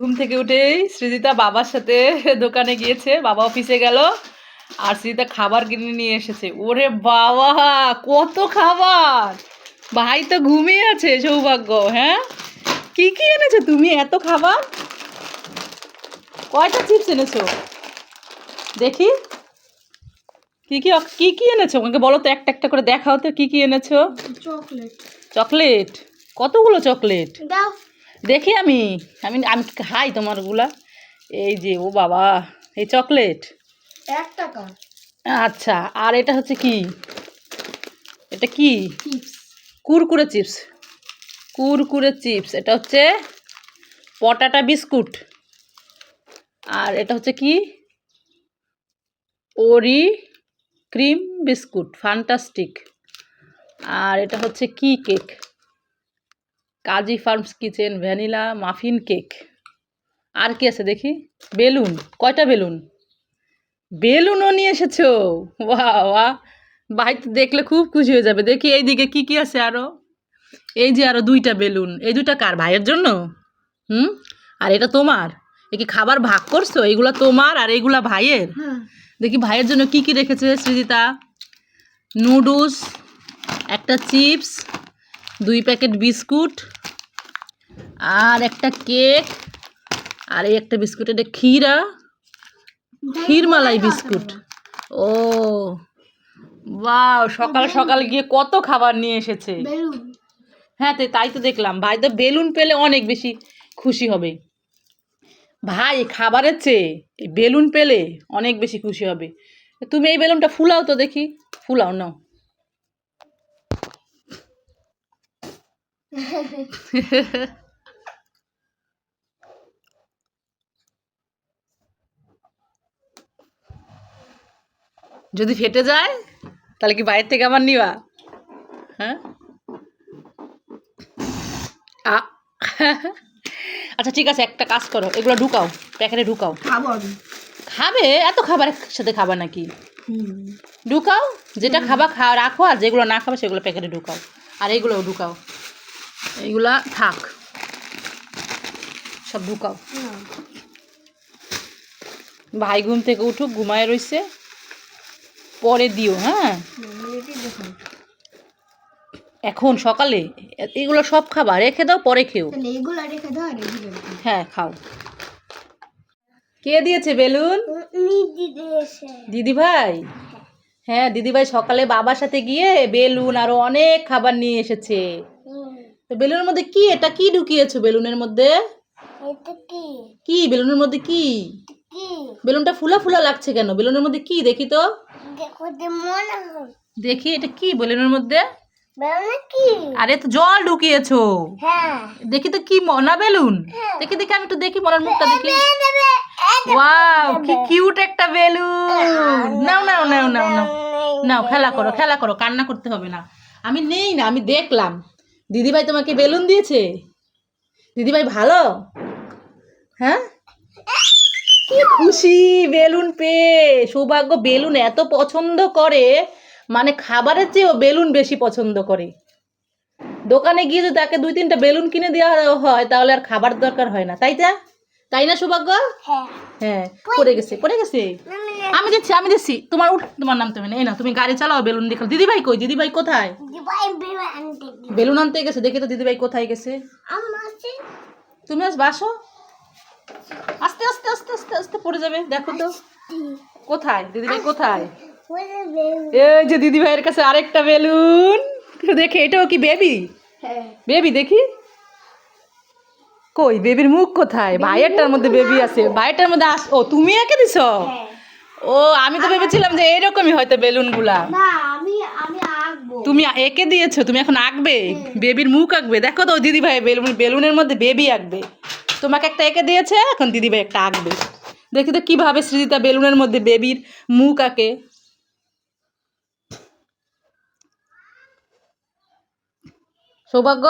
ঘুম থেকে উঠেই সৃজিতা বাবার সাথে দোকানে গিয়েছে বাবা অফিসে গেল আর সৃজিতা খাবার কিনে নিয়ে এসেছে। ওরে বাবা কত খাবার! ভাই তো ঘুমিয়ে আছে সৌভাগ্য হ্যাঁ? কি কি এনেছো তুমি? এত খাবার? কয়টা চিপস এনেছো? দেখি। কি কি কি কি এনেছো? আমাকে বলো তো একটা একটা করে দেখাও তো কি কি এনেছো? চকলেট। চকলেট? কতগুলো চকলেট? দাও। দেখি আমি। আমি আমি খাই তোমারগুলা এই যে ও বাবা এই চকলেট। এক টাকা। আচ্ছা আর এটা হচ্ছে কি? এটা কি? কুরকুরে চিপস। কুরকুরে চিপস। এটা হচ্ছে পটাটা বিস্কুট। আর এটা হচ্ছে কি? ওরি ক্রিম বিস্কুট। ফান্টাস্টিক আর এটা হচ্ছে কি cake? Kazi farms kitchen vanilla muffin cake. আর কি আছে দেখি? বেলুন কয়টা বেলুন? বেলুনও নিয়ে এসেছ? বাহ বাহ ভাই তো দেখলে খুব খুশি হয়ে যাবে। দেখি এইদিকে কি কি আছে আরও এই যে আরও দুইটা বেলুন। এই দুইটা কার ভাইয়ের জন্য? হুম? আর এটা তোমার? এ কি খাবার ভাগ করছ? এইগুলা তোমার আর এইগুলা ভাইয়ের? হ্যাঁ। দেখি ভাইয়ের জন্য কি কি রেখেছে সৃজিতা নুডলস একটা চিপস দুই প্যাকেট বিস্কুট আর একটা কেক আর এই একটা বিস্কুট এটা ক্ষীরা ক্ষীরমালাই বিস্কুট। ও বাহ সকাল সকাল গিয়ে কত খাবার নিয়ে এসেছে। হ্যাঁ তো তাই তো দেখলাম। ভাই তো বেলুন পেলে অনেক বেশি খুশি হবে। ভাই খাবারের চেয়ে এই বেলুন পেলে অনেক বেশি খুশি হবে। তুমি এই বেলুনটা ফুলাও তো দেখি। ফুলাও নাও। যদি ফেটে যায় তাহলে কি বাইরে থেকে আবার নিবা? হ্যাঁ? আচ্ছা ঠিক আছে একটা কাজ করো এগুলো ঢুকাও প্যাকেটে ঢুকাও। খাবে এত খাবার একসাথে খাবা নাকি? ঢুকাও যেটা খাবা খা রাখো আর যেগুলো না খাবে সেগুলো প্যাকেটে ঢুকাও। আর এইগুলোও ঢুকাও। এইগুলা থাক। সব ঢুকাও। ভাই ঘুম থেকে উঠুক ঘুমায় রইছে। পরে দিও হ্যাঁ? এখন সকালে এগুলো সব খাবার রেখে দাও পরে খেও। হ্যাঁ খাও। কে দিয়েছে বেলুন? দিদি ভাই? হ্যাঁ দিদি ভাই সকালে বাবার সাথে গিয়ে বেলুন আরও অনেক খাবার নিয়ে এসেছে। তো বেলুনের মধ্যে কি? এটা কি ঢুকিয়েছো বেলুনের মধ্যে? কি? বেলুনের মধ্যে কি? বেলুনটা ফুলা ফুলা লাগছে কেন? বেলুনের মধ্যে কি? দেখি তো। দেখো হয়। এটা কি বেলুনের মধ্যে? আরে তো জল ঢুকিয়েছো। হ্যাঁ। দেখি তো কি মনা বেলুন? দেখি দেখি আমি একটু দেখি মনার মুখটা দেখি। ওয়াও কি কিউট একটা বেলুন। নাও নাও নাও নাও নাও। নাও খেলা করো খেলা করো কান্না করতে হবে না। আমি নেই না আমি দেখলাম। দিদিভাই তোমাকে বেলুন দিয়েছে? দিদিভাই ভালো? হ্যাঁ? কি খুশি বেলুন পেয়ে। সৌভাগ্য বেলুন এত পছন্দ করে মানে খাবারের চেয়েও বেলুন বেশি পছন্দ করে। দোকানে গিয়ে যদি তাকে দুই তিনটা বেলুন কিনে দেওয়া হয়, তাহলে আর খাবার দরকার হয় না, তাই তা তাই না সৌভাগ্য? হ্যাঁ। হ্যাঁ পড়ে গেছে পড়ে গেছে। আমি দিচ্ছি আমি দিচ্ছি তোমার উঠ তোমার নাম তুমি এই না তুমি গাড়ি চালাও বেলুন দেখো দিদিভাই কই দিদিভাই কোথায়? বেলুন আনতে গেছে। দেখি তো দিদিভাই কোথায় গেছে। তুমি আজ বাসো? আস্তে আস্তে আস্তে আস্তে আস্তে পড়ে যাবে দেখো তো। কোথায়? দিদিভাই কোথায়? এই যে দিদিভাইয়ের কাছে আরেকটা বেলুন। দেখে এটাও কি বেবি? হ্যাঁ। বেবি দেখি। কই বেবির মুখ কোথায়? ভাইয়েরটার মধ্যে বেবি আছে ভাইয়েরটার মধ্যে আস ও তুমি একে দিছ? ও আমি তো ভেবেছিলাম যে এইরকমই হয়তো বেলুনগুলা। তুমি এঁকে দিয়েছ তুমি এখন আঁকবে? বেবির মুখ আঁকবে। দেখো তো দিদি ভাই বেলুন বেলুনের মধ্যে বেবি আঁকবে। তোমাকে একটা এঁকে দিয়েছে এখন দিদি ভাই একটা আঁকবে। দেখি তো কীভাবে সৃজিতা বেলুনের মধ্যে বেবির মুখ আঁকে। সৌভাগ্য?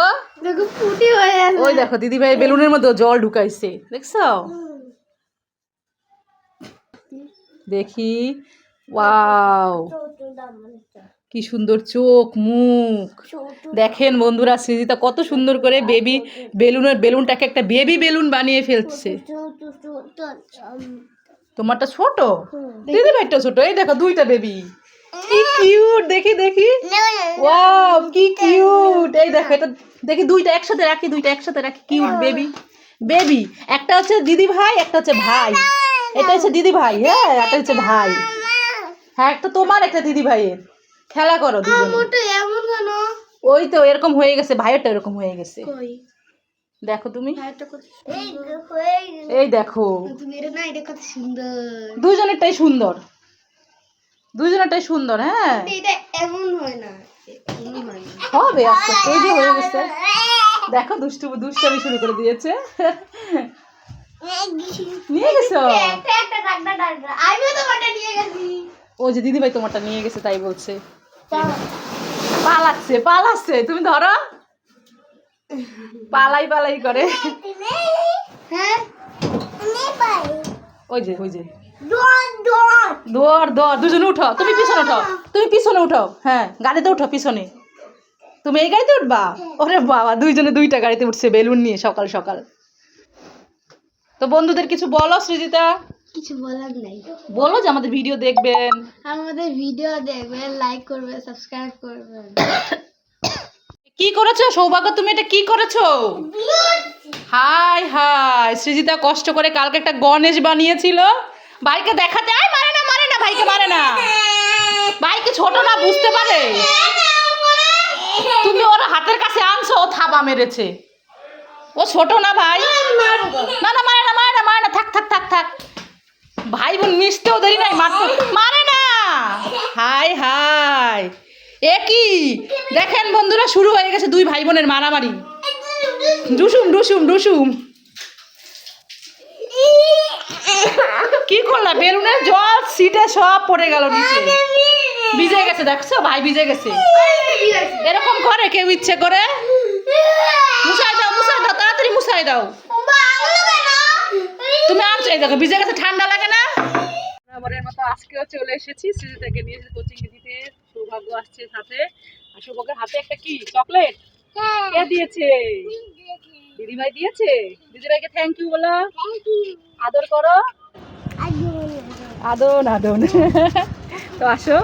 ওই দেখো দিদি ভাই বেলুনের মধ্যে জল ঢুকাইছে। দেখছ? দেখি। ওয়াও। কি সুন্দর চোখ মুখ। দেখেন বন্ধুরা সৃজিতা কত সুন্দর করে বেবি বেলুনের বেলুনটাকে একটা বেবি বেলুন বানিয়ে ফেলছে। তোমারটা ছোট? দিদি ভাইটা ছোট? এই দেখো দুইটা বেবি। কি কিউট দেখি দেখি। ওয়াও কি কিউট এই দেখো এটা দেখি দুইটা একসাথে রাখি দুইটা একসাথে রাখি। কিউট বেবি বেবি একটা হচ্ছে দিদি ভাই একটা হচ্ছে ভাই। এটা হচ্ছে দিদি ভাই হ্যাঁ একটা হচ্ছে ভাই হ্যাঁ একটা তোমার একটা দিদি ভাইয়ের। খেলা করো ওই তো এরকম হয়ে গেছে ভাইয়েরটা এরকম হয়ে গেছে। দেখো তুমি। এই দেখো। তুমি এটা না এটা কত সুন্দর। দুজনেরটাই সুন্দর। দুজনেরটাই সুন্দর হ্যাঁ? এটা এমন হয় না হবে আস্তে এই যে হয়ে গেছে। দেখো দুষ্টু দুষ্টামি শুরু করে দিয়েছে। নিয়ে গেছি? ও যে দিদিভাই তোমারটা নিয়ে গেছে তাই বলছে। পালাচ্ছে পালাচ্ছে তুমি ধরো। পালাই পালাই করে। হ্যাঁ ওই যে ওই যে। দৌড় দৌড়। দুজনে উঠো। তুমি পিছনে উঠো। তুমি পিছনে উঠো। হ্যাঁ গাড়িতে উঠো পিছনে। তুমি এই গাড়িতে উঠবা? ওরে বাবা দুইজনে দুইটা গাড়িতে উঠছে বেলুন নিয়ে সকাল সকাল। তো বন্ধুদের কিছু বলো সৃজিতা? কিছু বলার নাই। বলো যে আমাদের ভিডিও দেখবেন। আমাদের ভিডিও দেখবেন লাইক করবেন সাবস্ক্রাইব করবেন। কি করেছ? সৌভাগ্য তুমি এটা কি করেছ? High high. সৃজিতা কষ্ট করে কালকে একটা গণেশ বানিয়েছিল। ভাইকে দেখাতে, আয়, মারে না মারে না, ভাইকে মারে না। ভাইকে ছোট না, বুঝতে পারে? তুমি ওর হাতের কাছে আনছো, ও থাবা মেরেছে। ও ছোট না, ভাই? না না, মারে না মারে না মারে না, থাক থাক থাক থাক। ভাই বোন, মিশতেও দেরি নাই, মারতে। মারে না! High high. এ কি? দেখেন বন্ধুরা, শুরু হয়ে গেছে দুই ভাই বোনের মারামারি। ডুসুম ডুসুম ডুসুম কি করলা? বেলুনের জল সিটে সব পড়ে গেল নিচে। ভিজে গেছে দেখছ? ভাই ভিজে গেছে। এরকম করে কেউ ইচ্ছে করে? মুসাই দাও মুসাই দাও তাড়াতাড়ি মুসাই দাও। তুমি আনছো এই দেখো ভিজে গেছে ঠান্ডা লাগে না? বরাবরের মতো আজকেও চলে এসেছি সিজিটাকে নিয়ে এসে কোচিং দিতে। সৌভাগ্য আসছে সাথে আর সৌভাগ্যের হাতে একটা কি? চকলেট? কে দিয়েছে? দিদিভাই দিয়েছে? দিদিভাইকে থ্যাংক ইউ বলো। আদর করো। আদন আদন। তো আসো।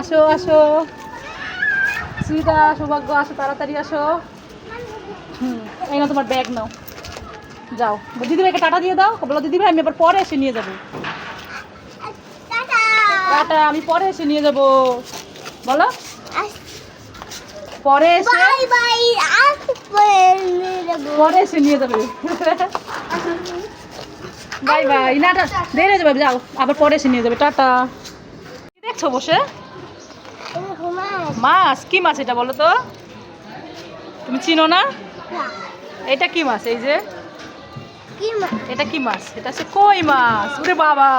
আসো আসো। সুবিধা সৌভাগ্য আসো তাড়াতাড়ি আসো। হুম এই না তোমার ব্যাগ নাও। যাও। দিদিভাইকে টাটা দিয়ে দাও। বলো দিদিভাই আমি আবার পরে এসে নিয়ে যাব। টাটা আমি পরে এসে নিয়ে যাব। বলো। পরে এসে পরে এসে নিয়ে যাবে। বাই বাই না টা দেরি হয়ে যাবে যাও আবার পরে এসে নিয়ে যাবে টাটা। কি দেখছ বসে? মাছ কি মাছ এটা বলো তো? তুমি চিনো না? এটা কি মাছ এই যে? এটা কি মাছ? এটা হচ্ছে কই মাছ? ওরে বাবা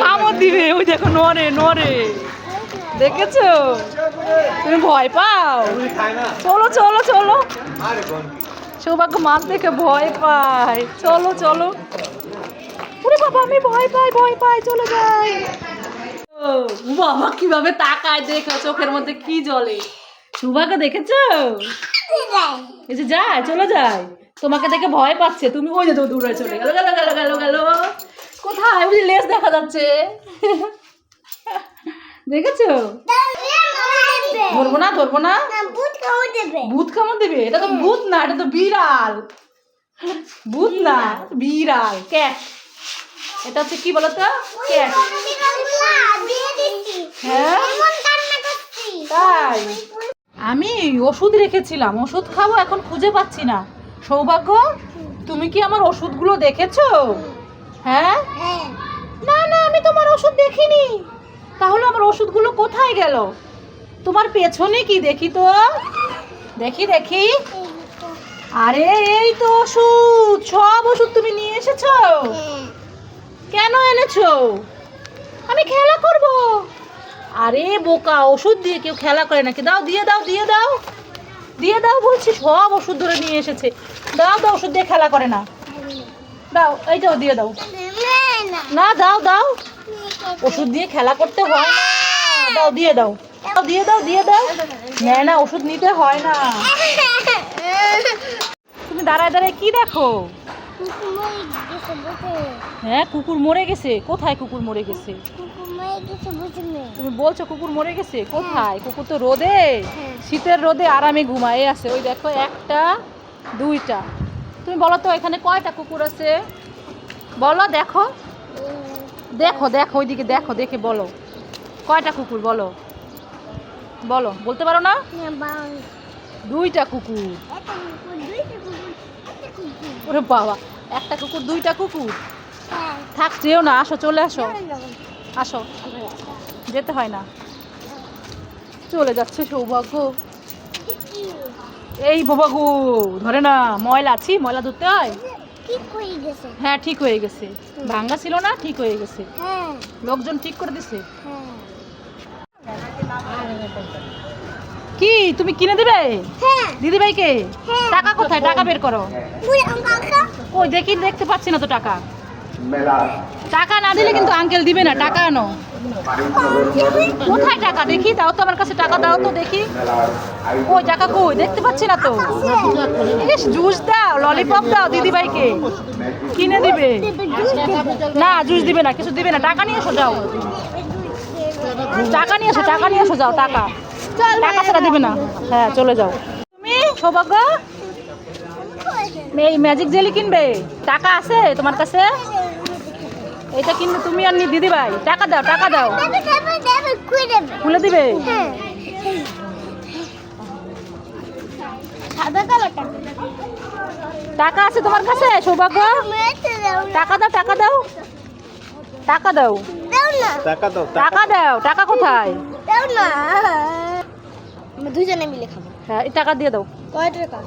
কামড় দিবে ওই দেখো নরে নরে দেখেছ? তুমি ভয় পাও? চলো চলো চলো। সৌভাগ্য, মাছ দেখে ভয় পায়। চলো চলো। ওরে বাবা, আমি ভয় পাই ভয় পাই, চলে যাই। বাবা, কীভাবে তাকায় দেখো, চোখের মধ্যে কি জলে। সৌভাগ্য, দেখেছ? যে যায়, চলে যায়। তোমাকে দেখে ভয় পাচ্ছে। তুমি ওই যে তো দূরে চলে গেল গেল গেল গেল গেল। কোথায়? যে লেজ দেখা যাচ্ছে। দেখেছ? ধরবো না ধরবো না? ভূত কামড় দেবে। এটা তো ভূত না এটা তো বিড়াল। ভূত না বিড়াল। ক্যাট। এটা হচ্ছে কি বলতো? ক্যাট। হ্যাঁ? তাই। আমি ওষুধ রেখেছিলাম। ওষুধ খাব এখন খুঁজে পাচ্ছি না। সৌভাগ্য তুমি কি আমার ওষুধগুলো দেখেছ? হ্যাঁ। না না আমি তোমার ওষুধ দেখিনি। তাহলে আমার ওষুধগুলো কোথায় গেল? তোমার পেছনে কি দেখি তো? দেখি দেখি। আরে এই তো ওষুধ সব ওষুধ তুমি নিয়ে এসেছ? কেন এনেছো? আমি খেলা করব। আরে বোকা ওষুধ দিয়ে কেউ খেলা করে নাকি? দাও দিয়ে দাও দিয়ে দাও। দিয়ে দাও বলছি সব ওষুধ ধরে নিয়ে এসেছে। দাও দাও ওষুধ দিয়ে খেলা করে না। দাও এই এইটাও দিয়ে দাও। না দাও দাও। ওষুধ দিয়ে খেলা করতে হয় না। দাও, দিয়ে দাও। দিয়ে দাও দিয়ে দাও। হ্যাঁ না, ওষুধ নিতে হয় না। তুমি দাঁড়ায় দাঁড়ায় কি দেখো? হ্যাঁ কুকুর মরে গেছে। কোথায় কুকুর মরে গেছে? তুমি বলছো কুকুর মরে গেছে? কোথায়? কুকুর তো রোদে। শীতের রোদে আরামে ঘুমায় আছে। ওই দেখো, একটা, দুইটা। তুমি বলো তো, এখানে কয়টা কুকুর আছে? বলো, দেখো। দেখো দেখো, ওইদিকে দেখো, দেখে বলো। কয়টা কুকুর বলো? বলো বলতে পারো না? দুইটা কুকুর। ওরে বাবা একটা কুকুর দুইটা কুকুর? থাক যেও না আসো চলে আসো। আসো। যেতে হয় না। চলে যাচ্ছে সৌভাগ্য। এই বাবা গো ধরে না ময়লা আছি ময়লা ধরতে হয়? হ্যাঁ ঠিক হয়ে গেছে। ভাঙ্গা ছিল না ঠিক হয়ে গেছে। লোকজন ঠিক করে দিছে? কি তুমি কিনে দিবে? দিদি ভাইকে টাকা কোথায়? টাকা বের করো। ওই দেখি দেখতে পাচ্ছি না তো টাকা। টাকা না দিলে কিন্তু আঙ্কেল দিবে না টাকা আনো। কোথায় টাকা? দেখি দাও তো আমার কাছে টাকা দাও তো দেখি। ওই টাকা কই? দেখতে পাচ্ছি না তো। ইস জুস দাও ললিপপ দাও দিদি ভাইকে কিনে দিবে? না জুস দিবে না কিছু দিবে না। টাকা নিয়ে এসো যাও। টাকা নিয়ে এসো টাকা নিয়ে এসো যাও টাকা। টাকা ছাড়া দিবে না। হ্যাঁ চলে যাও। তুমি? সৌভাগ্য? এই ম্যাজিক জেলি কিনবে? টাকা আছে তোমার কাছে? এটা কিনবে তুমি আর নি দিদি ভাই টাকা দাও টাকা দাও। খুলে দিবে। টাকা আছে তোমার কাছে সৌভাগ্য? টাকা দাও টাকা দাও। টাকা দাও। দাও না। টাকা দাও টাকা দাও টাকা কোথায়? দাও না। আমরা দুজনে মিলে খাব। হ্যাঁ এই টাকা দিয়ে দাও। কয় টাকা?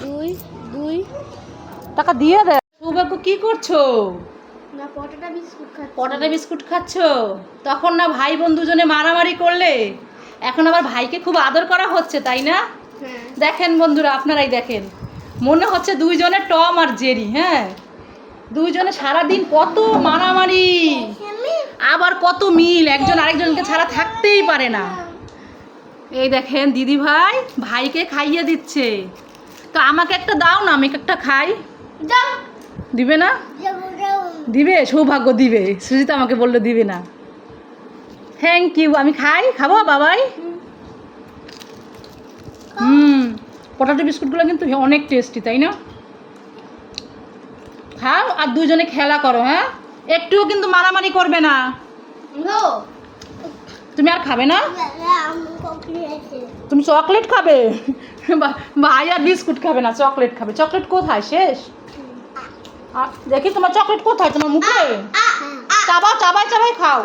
দুই দুই। টাকা দিয়ে দাও সৌভাগ্য কি করছ? না পটাটা বিস্কুট খাচ্ছি। পটাটা বিস্কুট খাচ্ছ? তখন না ভাই বোন দুজনে মারামারি করলে এখন আবার ভাইকে খুব আদর করা হচ্ছে তাই না? হ্যাঁ। দেখেন বন্ধুরা আপনারাই দেখেন। মনে হচ্ছে দুইজনে টম আর জেরি হ্যাঁ? দুইজনে সারাদিন কত মারামারি। আবার কত মিল একজন আরেকজনকে ছাড়া থাকতেই পারে না। এই দেখেন দিদি ভাই ভাইকে খাইয়ে দিচ্ছে। তো আমাকে একটা দাও না আমি একটা খাই। দিবে না? দিবে? সৌভাগ্য দিবে। সুজিতা আমাকে বলল দিবে না। থ্যাংক ইউ আমি খাই। খাব বাবাই? হুম। পটাটো বিস্কুটগুলো কিন্তু অনেক টেস্টি তাই না? খাও আর দুজনে খেলা করো হ্যাঁ? একটুও কিন্তু মারামারি করবে না। তুমি আর খাবে না? তুমি চকলেট খাবে? ভাই আর বিস্কুট খাবে না চকলেট খাবে। চকলেট কোথায়? শেষ? দেখি তোমার চকলেট কোথায়? তোমার মুখে? চাবা চাবাই চাবাই খাও।